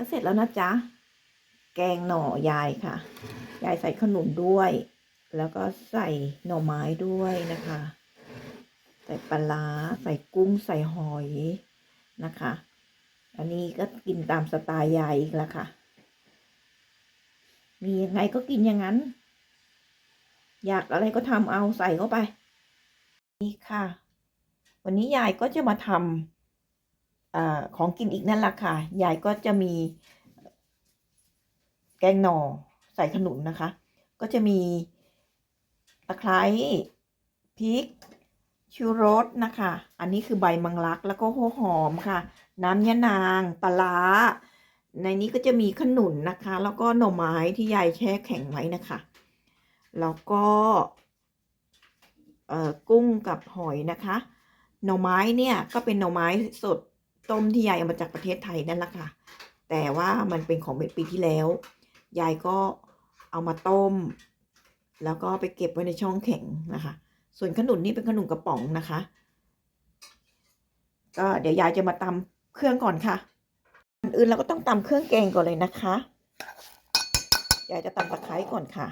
ก็เสร็จแล้วนะจ๊ะ แกงหน่อยายค่ะ ยายใส่ขนุนด้วย แล้วก็ใส่หน่อไม้ด้วยนะคะ ใส่ปลาใส่กุ้งใส่หอยนะคะ อันนี้ก็กินตามสไตล์ยายอีกแล้วค่ะ มียังไงก็กินอย่างนั้น อยากอะไรก็ทำเอาใส่เข้าไป นี่ค่ะ วันนี้ยายก็จะมาทำ อของกินอีกนั่นแหละค่ะ ยายก็จะมีแกงหน่อใส่ขนุนนะคะ ก็จะมีตะไคร้พริกชูรสนะคะ อันนี้คือใบมังลักแล้วก็หัวหอมค่ะ น้ำยะนางปลาในนี้ก็จะมีขนุนนะคะ แล้วก็หน่อไม้ที่ยายแช่แข็งไว้นะคะ แล้วก็กุ้งกับหอยนะคะ หน่อไม้เนี่ยก็เป็นหน่อไม้สด ต้มที่ยายเอามาจากประเทศไทยนั่นแหละค่ะ แต่ว่ามันเป็นของเป็นปีที่แล้ว ยายก็เอามาต้ม แล้วก็ไปเก็บไว้ในช่องแข็งนะคะ ส่วนขนุนนี่เป็นขนุนกระป๋องนะคะ ก็เดี๋ยวยายจะมาตำเครื่องก่อนค่ะอื่นเราก็ต้องตำเครื่องแกงก่อนเลยนะคะ ยายจะตำตะไคร้ก่อนค่ะ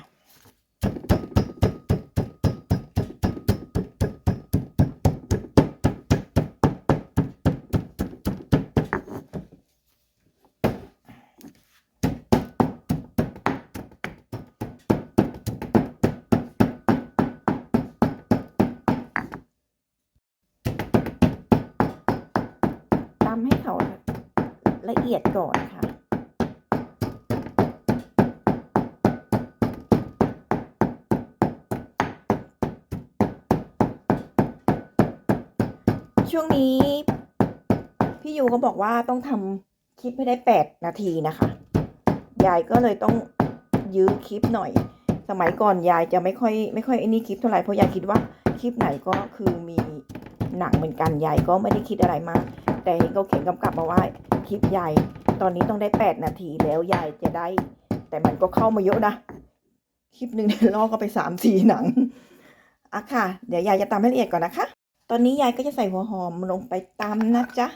ตำให้เขาละเอียดก่อนค่ะ ช่วงนี้ พี่ยูก็บอกว่าต้องทำคลิปให้ได้แปดนาทีนะคะ ยายก็เลยต้องยื้อคลิปหน่อย สมัยก่อนยายจะไม่ค่อยไม่ค่อยไอ้นี่คลิปเท่าไหร่เพราะยายคิดว่าคลิปไหนก็คือมีหนังเหมือนกันยายก็ไม่ได้คิดอะไรมาก แต่เห็นเขาเขียนกำกับมาว่าคลิปยายตอนนี้ต้องได้แปดนาทีแล้วยายจะได้ แต่มันก็เข้ามาเยอะนะ คลิปหนึ่งเนี่ยลอกก็ไปสามสี่หนังอะค่ะ เดี๋ยวยายจะตำให้ละเอียดก่อนนะคะ ตอนนี้ยายก็จะใส่หัวหอมลงไปตำนะจ๊ะ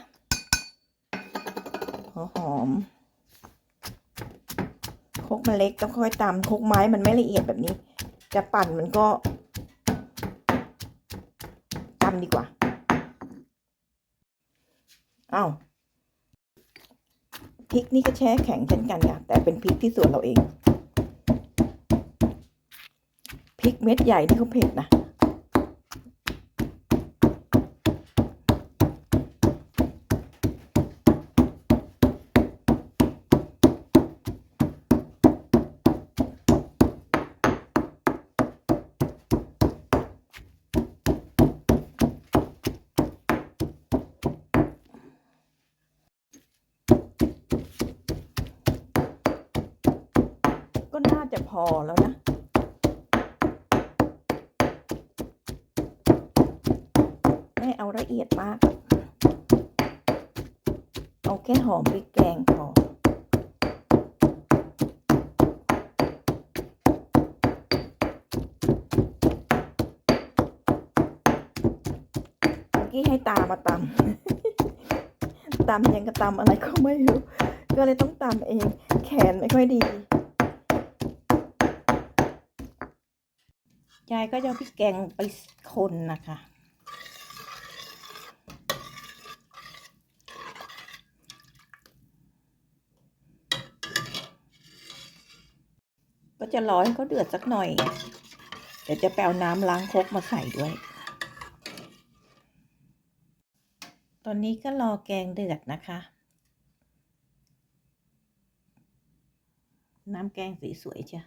หัวหอมคกมันเล็กต้องค่อยตำคกไม้มันไม่ละเอียดแบบนี้ จะปั่นมันก็ตำดีกว่า อ้าวพริกนี่ก็แช่แข็งเช่นกันค่ะแต่เป็นพริกที่สวนเราเองพริกเม็ดใหญ่ที่เขาเผ็ดนะ ก็ น่าจะพอแล้วนะ ไม่เอาละเอียดมาก เอาแค่หอมพริกแกงพอเมื่อกี้ให้ตามาตำตำยังกระตำอะไรก็ไม่รู้ ก็เลยต้องตำเอง แขนไม่ค่อยดี ยายก็จะพริกแกงไปคนนะคะ ก็จะรอให้เขาเดือดสักหน่อย เดี๋ยวจะแปลวน้ำล้างครกมาใส่ด้วย ตอนนี้ก็รอแกงเดือดนะคะ น้ำแกงสีสวยจ้ะ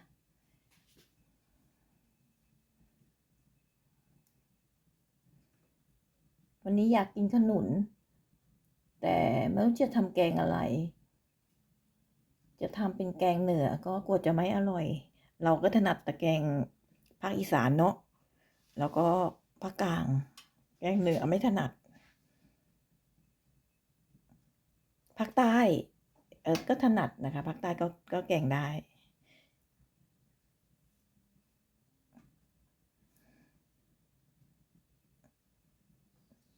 วันนี้อยากกินขนุน แต่ไม่รู้จะทำแกงอะไร จะทำเป็นแกงเหนือก็กลัวจะไม่อร่อย เราก็ถนัดแต่แกงภาคอีสานเนาะแล้วก็ภาคกลาง แกงเหนือไม่ถนัดภาคใต้เออก็ถนัดนะคะภาคใต้ก็ก็แกงได้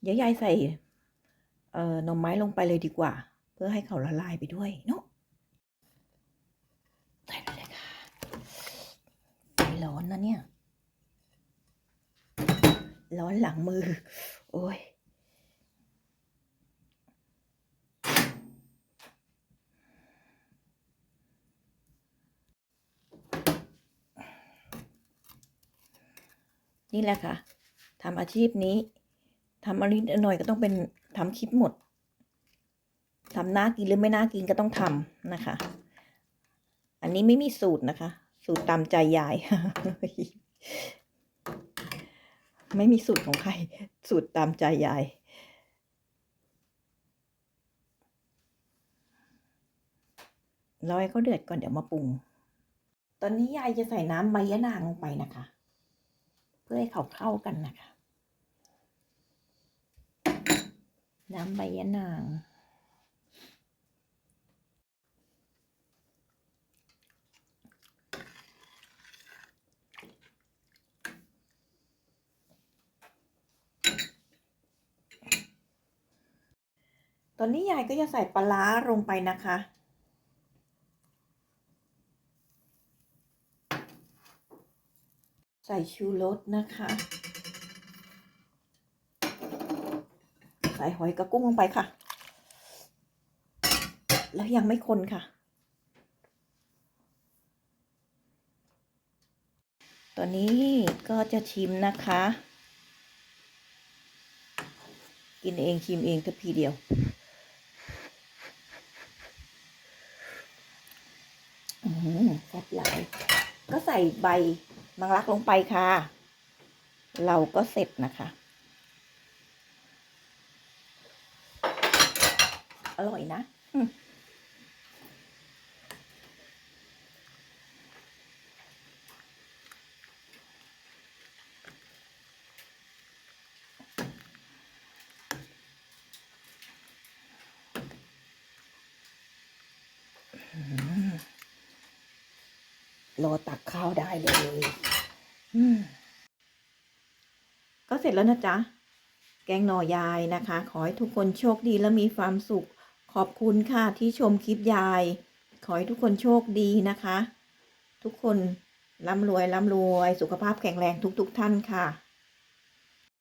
ยายายใส่เอ่อนมไม้ลงไปเลยดีกว่า เพื่อให้เขาละลายไปด้วยเนาะใส่ไปเลยค่ะไฟร้อนนะเนี่ย ร้อนหลังมือ โอ้ยนี่แหละค่ะทำอาชีพนี้ ทำอะไรนิดหน่อยก็ต้องเป็นทำคลิปหมดทำน่ากินหรือไม่น่ากินก็ต้องทำนะคะ อันนี้ไม่มีสูตรนะคะ สูตรตามใจยาย ไม่มีสูตรของใคร สูตรตามใจยายรอให้เขาเดือดก่อนเดี๋ยวมาปรุง ตอนนี้ยายจะใส่น้ำใบยะนางลงไปนะคะ เพื่อให้เขาเข้ากันนะคะ น้ำใบยะนาง ตอนนี้ยายก็จะใส่ปลาร้าลงไปนะคะใส่ชูรสนะคะ ใส่หอยกระกุ้งลงไปค่ะ แล้วยังไม่คนค่ะ ตอนนี้ก็จะชิมนะคะ กินเองชิมเองทัพีเดียว อืมแซ่บหลายก็ใส่ใบมังลักลงไปค่ะ เราก็เสร็จนะคะ อร่อยนะอืมอืมรอตักข้าวได้เลยอืมก็เสร็จแล้วนะจ๊ะ แกงหน่อยายนะคะ ขอให้ทุกคนโชคดีและมีความสุข ขอบคุณค่ะที่ชมคลิปยาย ขอให้ทุกคนโชคดีนะคะ ทุกคนร่ำรวยร่ำรวย สุขภาพแข็งแรงทุกๆทท่านค่ะ